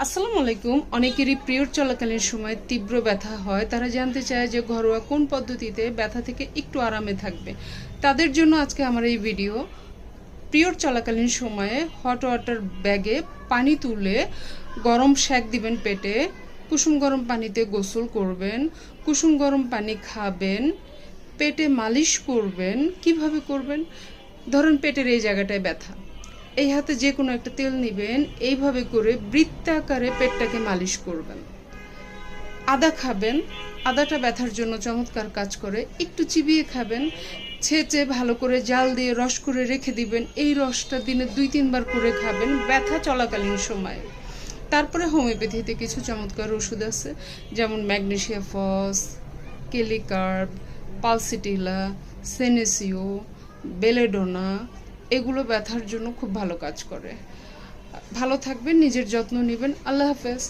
আসসালামু আলাইকুম। অনেকেরই পিরিয়ড চলাকালীন সময় তীব্র ব্যথা হয়। তারা জানতে চায় যে ঘরোয়া কোন পদ্ধতিতে ব্যথা থেকে একটু আরামে থাকবে। তাদের জন্য আজকে আমার এই ভিডিও। পিরিয়ড চলাকালীন সময়ে হট ওয়াটার ব্যাগে পানি তুলে গরম শ্যাক দিবেন পেটে। কুসুম গরম পানিতে গোসল করবেন। কুসুম গরম পানি খাবেন। পেটে মালিশ করবেন। কীভাবে করবেন? ধরুন পেটের এই জায়গাটায় ব্যথা। এই হাতে যে কোনো একটা তেল নেবেন, এইভাবে করে বৃত্তাকারে পেটটাকে মালিশ করবেন। আদা খাবেন, আদাটা ব্যথার জন্য চমৎকার কাজ করে। একটু চিবিয়ে খাবেন, ছেঁচে ভালো করে জাল দিয়ে রস করে রেখে দিবেন। এই রসটা দিনে দুই, তিনবার করে খাবেন ব্যথা চলাকালীন সময়ে। তারপরে হোমিওপ্যাথিতে কিছু চমৎকার ওষুধ আছে, যেমন magnesia phos kali carb pulsatilla, senecio, belladonna এগুলো ব্যথার জন্য খুব ভালো কাজ করে। ভালো থাকবেন নিজের যত্ন নেবেন। আল্লাহ হাফেজ।